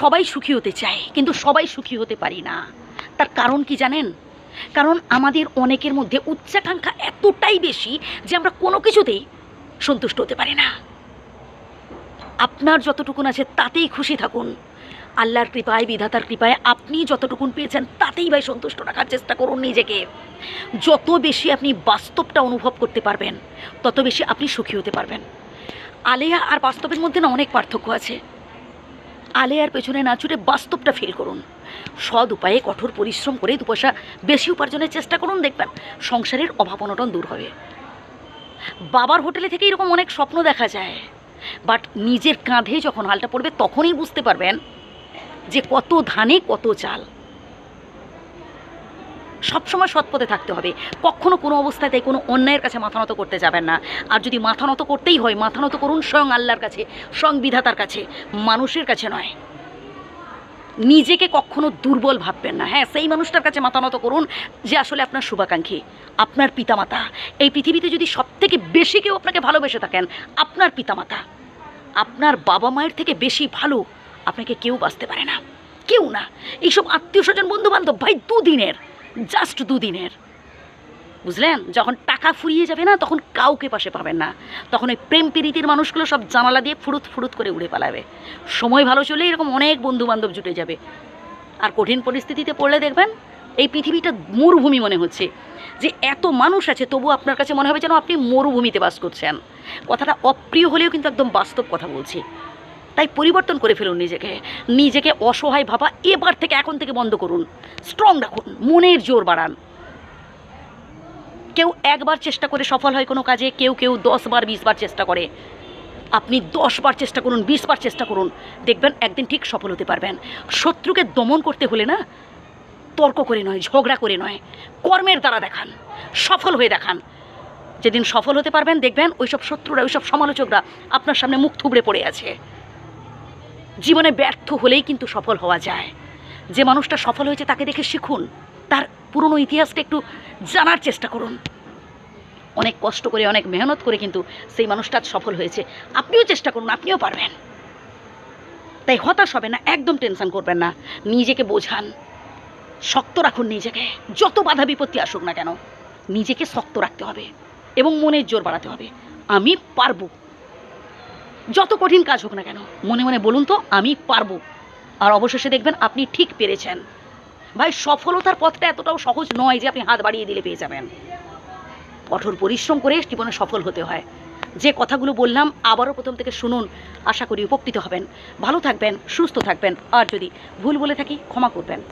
সবাই সুখী হতে চায়, কিন্তু সবাই সুখী হতে পারি না। তার কারণ কি জানেন? কারণ আমাদের অনেকের মধ্যে উচ্চাকাঙ্ক্ষা এতটাই বেশি যে আমরা কোনো কিছুতেই সন্তুষ্ট হতে পারি না। আপনার যতটুকুন আছে তাতেই খুশি থাকুন। আল্লাহর কৃপায়, বিধাতার কৃপায় আপনি যতটুকুন পেয়েছেন তাতেই ভাই সন্তুষ্ট রাখার চেষ্টা করুন নিজেকে। যত বেশি আপনি বাস্তবটা অনুভব করতে পারবেন, তত বেশি আপনি সুখী হতে পারবেন। আলেয়া আর বাস্তবের মধ্যে না অনেক পার্থক্য আছে। আলেয়ার পেছনে না ছুটে বাস্তবটা ফিল করুন। সৎ উপায়ে কঠোর পরিশ্রম করে দু পয়সা বেশি উপার্জনের চেষ্টা করুন, দেখবেন সংসারের অভাব অনটন দূর হবে। বাবার হোটেলে থেকে এরকম অনেক স্বপ্ন দেখা যায়। বাট নিজের কাঁধে যখন হালটা পড়বে, তখনই বুঝতে পারবেন যে কত ধানে কত চাল। সবসময় সৎ পথে থাকতে হবে। কখনো কোনো অবস্থাতে কোনো অন্যায়ের কাছে মাথা নত করতে যাবেন না। আর যদি মাথা নত করতেই হয়, মাথা নত করুন স্বয়ং আল্লাহর কাছে, স্বয়ং বিধাতার কাছে, মানুষের কাছে নয়। নিজেকে কখনো দুর্বল ভাববেন না। হ্যাঁ সেই মানুষটার কাছে মাথা নত করুন যে আসলে আপনার শুভাকাঙ্ক্ষী, আপনার পিতামাতা। এই পৃথিবীতে যদি সব থেকে বেশি কেউ আপনাকে ভালোবেসে থাকেন, আপনার পিতামাতা। আপনার বাবা মায়ের থেকে বেশি ভালো আপনাকে কেউ বাঁচতে পারে না। কেউ না। এইসব আত্মীয় স্বজন বন্ধু বান্ধব ভাই দুদিনের। জাস্ট দুদিনের। বুঝলেন? যখন টাকা ফুরিয়ে যাবে না, তখন কাউকে পাশে পাবেন না। তখন ওই প্রেম প্রীতির মানুষগুলো সব জানালা দিয়ে ফুরুত ফুরুত করে উড়ে পালাবে। সময় ভালো চলে এরকম অনেক বন্ধু বান্ধব জুটে যাবে। আর কঠিন পরিস্থিতিতে পড়লে দেখবেন, এই পৃথিবীটা মরুভূমি মনে হচ্ছে। যে এত মানুষ আছে, তবু আপনার কাছে মনে হবে যেন আপনি মরুভূমিতে বাস করছেন। কথাটা অপ্রিয় হলেও কিন্তু একদম বাস্তব কথা বলছি। তাই পরিবর্তন করে ফেলুন নিজেকে। নিজেকে অসহায় ভাবা এবার থেকে এখন থেকে বন্ধ করুন। স্ট্রং রাখুন, মনের জোর বাড়ান। কেউ একবার চেষ্টা করে সফল হয় কোনো কাজে, কেউ কেউ দশ বার বিশ বার চেষ্টা করে। আপনি দশ বার চেষ্টা করুন বিশ বার চেষ্টা করুন। দেখবেন একদিন ঠিক সফল হতে পারবেন। শত্রুকে দমন করতে হলে না, তর্ক করে নয়, ঝগড়া করে নয়। কর্মের দ্বারা দেখান, সফল হয়ে দেখান। যেদিন সফল হতে পারবেন, দেখবেন ওইসব শত্রুরা, ওইসব সমালোচকরা আপনার সামনে মুখ থুবড়ে পড়ে আছে। জীবনে ব্যর্থ হলেই কিন্তু সফল হওয়া যায়। যে মানুষটা সফল হয়েছে তাকে দেখে শিখুন। তার পুরনো ইতিহাসটা একটু জানার চেষ্টা করুন। অনেক কষ্ট করে, অনেক মেহনত করে কিন্তু সেই মানুষটা সফল হয়েছে। আপনিও চেষ্টা করুন, আপনিও পারবেন। তাই হতাশ হবে না, একদম টেনশন করবেন না। নিজেকে বোঝান। শক্ত রাখুন নিজেকে। যত বাধা বিপত্তি আসুক না কেন, নিজেকে শক্ত রাখতে হবে এবং মনের জোর বাড়াতে হবে। আমি পারব। যত কঠিন কাজ হোক না কেন, মনে মনে বলুন তো, আমি পারব। আর অবশেষে দেখবেন আপনি ঠিক পেরেছেন। ভাই, সফলতার পথটা এতটাও সহজ নয় যে আপনি হাত বাড়িয়ে দিলে পেয়ে যাবেন। কঠোর পরিশ্রম করে জীবনে সফল হতে হয়। যে কথাগুলো বললাম, আবারও প্রথম থেকে শুনুন। আশা করি উপকৃত হবেন। ভালো থাকবেন, সুস্থ থাকবেন। আর যদি ভুল বলে থাকি, ক্ষমা করবেন।